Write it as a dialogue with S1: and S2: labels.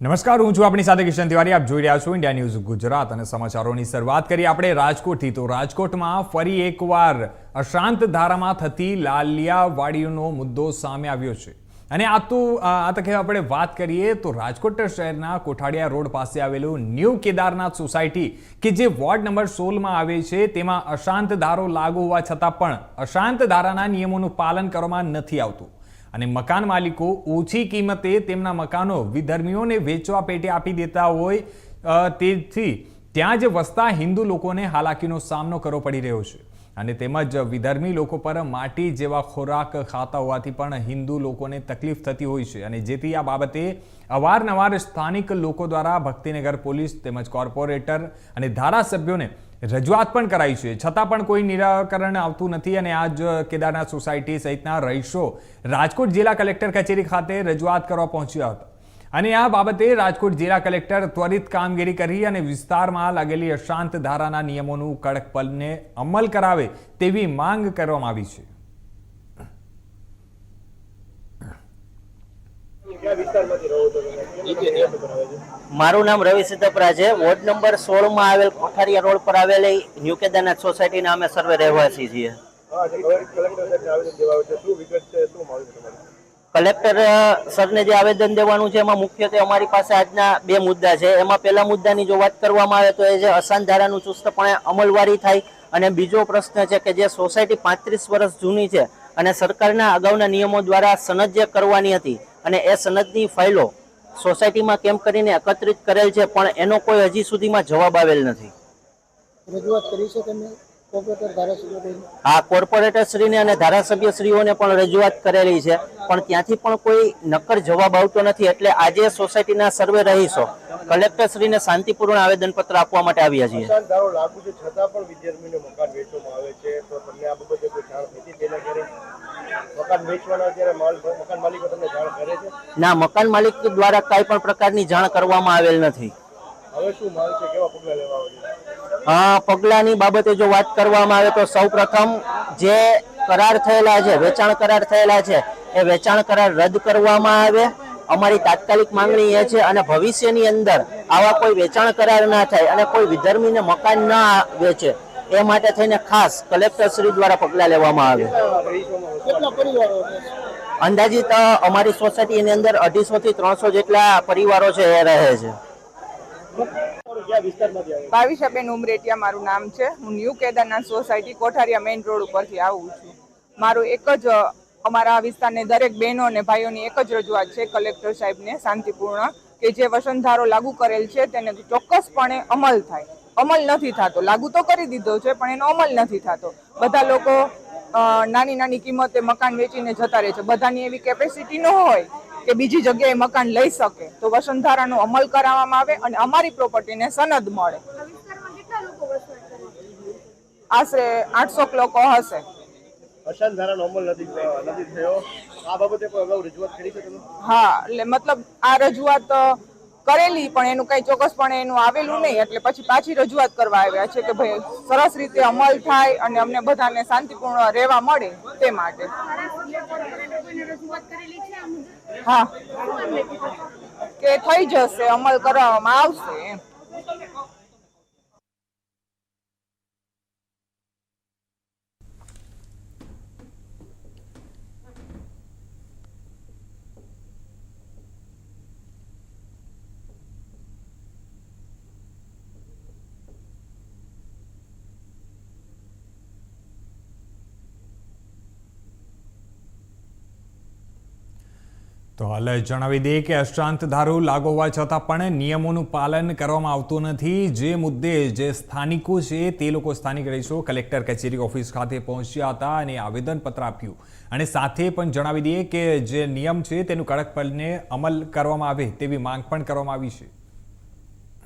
S1: નમસ્કાર, હું છું આપણી સાથે કિશન તિવારી. આપ જોઈ રહ્યા છો ઇન્ડિયા ન્યૂઝ ગુજરાત અને સમાચારોની શરૂઆત કરીએ આપણે રાજકોટથી. તો રાજકોટમાં ફરી એકવાર અશાંત ધારામાં થતી લાલિયાવાડીનો મુદ્દો સામે આવ્યો છે. અને આ તો, આ તકે આપણે વાત કરીએ તો રાજકોટ શહેરના કોઠાડિયા રોડ પાસે આવેલું ન્યૂ કેદારનાથ સોસાયટી, કે જે વોર્ડ નંબર સોળમાં આવે છે, તેમાં અશાંત ધારો લાગુ હોવા છતાં પણ અશાંત ધારાના નિયમોનું પાલન કરવામાં નથી આવતું. અને મકાન માલિકો ઓછી કિંમતે તેમના મકાનો વિધર્મીઓને વેચવા પેટે આપી દેતા હોય તેથી ત્યાં જ વસતા હિન્દુ લોકોને હાલાકીનો સામનો કરવો પડી રહ્યો છે. અને તેમજ વિધર્મી લોકો પર માટી જેવા ખોરાક ખાતા હોવાથી પણ હિન્દુ લોકોને તકલીફ થતી હોય છે. અને જેથી આ બાબતે અવારનવાર સ્થાનિક લોકો દ્વારા ભક્તિનગર પોલીસ તેમજ કોર્પોરેટર અને ધારાસભ્યોને રજૂઆત પણ કરાઈ છે. છતાં પણ કોઈ નિરાકરણ આવતું નથી અને આજ કેદારનાથ સોસાયટી સહિતના રહીશો રાજકોટ જિલ્લા કલેક્ટર કચેરી ખાતે રજૂઆત કરવા પહોંચ્યા હતા. અને આ બાબતે રાજકોટ જિલ્લા કલેક્ટર ત્વરિત કામગીરી કરી અને વિસ્તારમાં લાગેલી અશાંત ધારાના નિયમોનું કડક પલને અમલ કરાવે તેવી માંગ કરવામાં આવી છે.
S2: વિસ્તારમાંથી રહો છો
S3: મારું નામ રવિ સિદ્ધપરા છે. વોર્ડ નંબર સોળમાં આવેલ કોઠારિયા રોડ પર આવેલી ન્યુ કેદારનાથ સોસાયટીના અમે સર્વે રહેવાસી છીએ.
S2: કલેક્ટર
S3: સરને જે આવેદન દેવાનું છે એમાં મુખ્યત્વે અમારી પાસે આજના બે મુદ્દા છે. એમાં પહેલા મુદ્દાની જો વાત કરવામાં આવે તો એ જે અસાન ધારાનું ચુસ્તપણે અમલવારી થાય અને બીજો પ્રશ્ન છે કે જે સોસાયટી પાંત્રીસ વર્ષ જૂની છે અને સરકારના અગાઉના નિયમો દ્વારા સનદ જે કરવાની હતી અને એ સનદની ફાઇલો સોસાયટીમાં કેમ્પ કરીને એકત્રિત કરેલ છે પણ એનો કોઈ હજી સુધીમાં જવાબ આવેલ નથી.
S4: રજૂઆત કરી છે તમે કોર્પોરેટર
S3: કોર્પોરેટર શ્રીને અને ધારાસભ્ય શ્રીઓને પણ રજૂઆત કરેલી છે પણ ત્યાંથી પણ કોઈ નક્કર જવાબ આવતો નથી એટલે આજે સોસાયટીના સર્વે રહીશો કલેક્ટર શ્રીને શાંતિપૂર્ણ આવેદનપત્ર આપવા માટે આવ્યા છીએ
S2: નુકસાન ધારો લાગુ છે છતાં પણ વિદ્યાર્થીઓને મકાન વેચવામાં આવે છે તો તમને આ બાબતે કોઈ જાણ થઈ હતી તેના ઘરે મકાન વેચવાના અત્યારે માલ મકાન માલિકો તમને જાણ કરે છે?
S3: ના મકાન માલિક દ્વારા કાંઈ પણ પ્રકારની જાણ કરવામાં આવેલ નથી.
S2: હવે શું માંગ છે? કેવા પગલાં લેવા આવે છે?
S3: આ પગલાની બાબતે જો વાત કરવામાં આવે તો સૌપ્રથમ જે કરાર થયેલા છે વેચાણ કરાર થયેલા છે એ વેચાણ કરાર રદ કરવામાં આવે. અમારી તાત્કાલિક માંગણી એ છે અને ભવિષ્યની અંદર આવા કોઈ વેચાણ કરાર ના થાય અને કોઈ વિધર્મીને મકાન ના વેચે એ માટે થઈને ખાસ કલેક્ટર શ્રી દ્વારા પગલાં લેવામાં આવે. અંદાજિત અમારી સોસાયટીની અંદર અઢીસો થી ત્રણસો જેટલા પરિવારો છે એ રહે છે.
S5: ભાવિશાબેન ઉમરેટિયા મારું નામ છે. હું new Kedarnath society Kothariya main road ઉપરથી આવું છું. મારું એક જ અમારા વિસ્તારને દરેક બહેનો અને ભાઈઓની એક જ રજૂઆત છે કલેક્ટર સાહેબને શાંતિપૂર્ણ કે જે વસંતધારો લાગુ કરેલ છે તેને ચોક્કસપણે અમલ થાય. અમલ નથી થતો. લાગુ તો કરી દીધો છે પણ એનો અમલ નથી થતો. બધા લોકો નાની નાની કિંમતે મકાન વેચીને જતા રહે છે. બધાની એવી કેપેસિટી ન હોય કે બીજી જગ્યાએ મકાન લઈ શકે. તો વસંતધારાનો અમલ કરાવવામાં આવે અને અમારી પ્રોપર્ટીને સનદ મળે. આશરે આઠસો લોકો હશે.
S2: અશાંત ધારા અમલ નથી નથી થયો. આ બાબતે કોઈ અગાઉ રજૂઆત કરી છે
S5: હા, એટલે મતલબ આ રજૂઆત કરેલી, પણ એનું કઈ ચોક્કસપણે એનું આવેલું નહીં. એટલે પછી પાછી રજૂઆત કરવા આવ્યા છે કે ભાઈ સરસ રીતે અમલ થાય અને અમને બધાને શાંતિપૂર્ણ રહેવા મળે તે માટે. હા. કે થઈ જશે, અમલ કરવામાં આવશે એમ.
S1: તો હાલ જણાવી દઈએ કે અશાંત ધારો લાગુ હોવા છતાં પણ નિયમોનું પાલન કરવામાં આવતું નથી. જે મુદ્દે જે સ્થાનિકો છે તે લોકો સ્થાનિક રહીશો કલેક્ટર કચેરી ઓફિસ ખાતે પહોંચ્યા હતા અને આવેદનપત્ર આપ્યું. અને સાથે પણ જણાવી દઈએ કે જે નિયમ છે તેનું કડકપણે અમલ કરવામાં આવે તેવી માંગ પણ કરવામાં આવી છે.